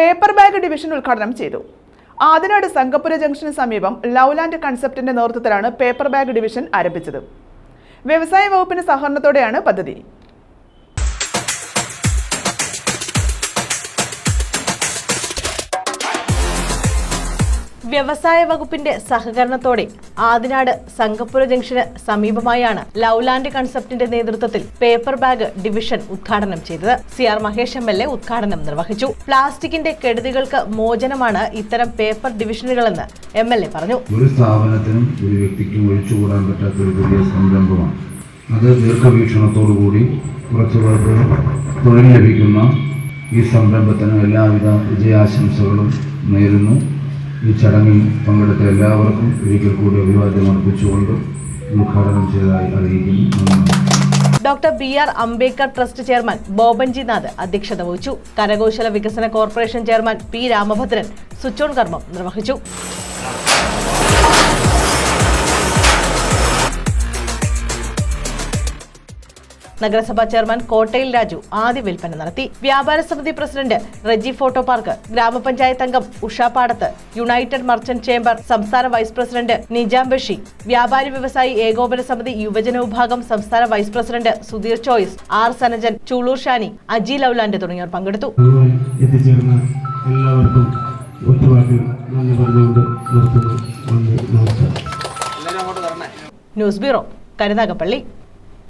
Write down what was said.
Paper bag division ഉദ്ഘാടനം ചെയ്തു. Adinad സംഗപ്പുര junction സമീപം ലൗലാൻഡ് കൺസെപ്റ്റിന്റെ നേതൃത്വത്തിലാണ് പേപ്പർ ബാഗ് ഡിവിഷൻ ആരംഭിച്ചത്. വ്യവസായ വകുപ്പിന്റെ സഹകരണത്തോടെയാണ് പദ്ധതി. വ്യവസായ വകുപ്പിന്റെ സഹകരണത്തോടെ ആദിനാട് സംഗപ്പുര ജംഗ്ഷന് സമീപമായാണ് ലൗലാൻഡ് കൺസെപ്റ്റിന്റെ നേതൃത്വത്തിൽ പേപ്പർ ബാഗ് ഡിവിഷൻ ഉദ്ഘാടനം ചെയ്തത്. C R Mahesh M L A ഉദ്ഘാടനം നിർവഹിച്ചു. പ്ലാസ്റ്റിക്കിന്റെ കെടുതികൾക്ക് മോചനമാണ് ഇത്തരം പേപ്പർ ഡിവിഷനുകളെന്ന് എം എൽ എ പറഞ്ഞു. ഒരു സ്ഥാപനത്തിനും ഒരു വ്യക്തിക്കും ഒഴിച്ചുകൂടാൻ പറ്റാത്ത ഒരു പുതിയ സംരംഭമാണ്. അത് ദീർഘവീക്ഷണത്തോടുകൂടി കുറച്ചു പേർക്ക് തൊഴിൽ ലഭിക്കുന്ന ഈ സംരംഭത്തിന് എല്ലാവിധ വിജയാശംസകളും നേരുന്നു. ഈ ചടങ്ങിൽ പങ്കെടുത്ത എല്ലാവർക്കും ഒരിക്കൽ കൂടി അഭിവാദ്യം അർപ്പിച്ചുകൊണ്ട് ഉദ്ഘാടനം ചെയ്തതായി അറിയിക്കുന്നു. Doctor B R Ambedkar trust chairman Bobanji Nath അധ്യക്ഷത വഹിച്ചു. കരകൗശല വികസന corporation chairman P Ramabhadran switch on കർമ്മം നിർവഹിച്ചു. നഗരസഭാ ചെയർമാൻ കോട്ടയിൽ രാജു ആദ്യ വിൽപ്പന നടത്തി. വ്യാപാര സമിതി പ്രസിഡന്റ് റെജി ഫോട്ടോ പാർക്ക് ഗ്രാമപഞ്ചായത്ത് അംഗം ഉഷാപാടത്ത് യുണൈറ്റഡ് മർച്ചന്റ് ചേംബർ സംസ്ഥാന വൈസ് പ്രസിഡന്റ് നിജാം ബഷി വ്യാപാരി വ്യവസായി ഏകോപന സമിതി യുവജന വിഭാഗം സംസ്ഥാന vice president Sudheer choice R Sanajan Choolur Shani Aji Loveland തുടങ്ങിയവർ പങ്കെടുത്തു. എത്തിച്ചേർന്ന എല്ലാവർക്കും ഒറ്റവാക്കിൽ നന്ദി പറഞ്ഞുകൊണ്ട് നിർത്തുന്നു. News bureau Karunagappally.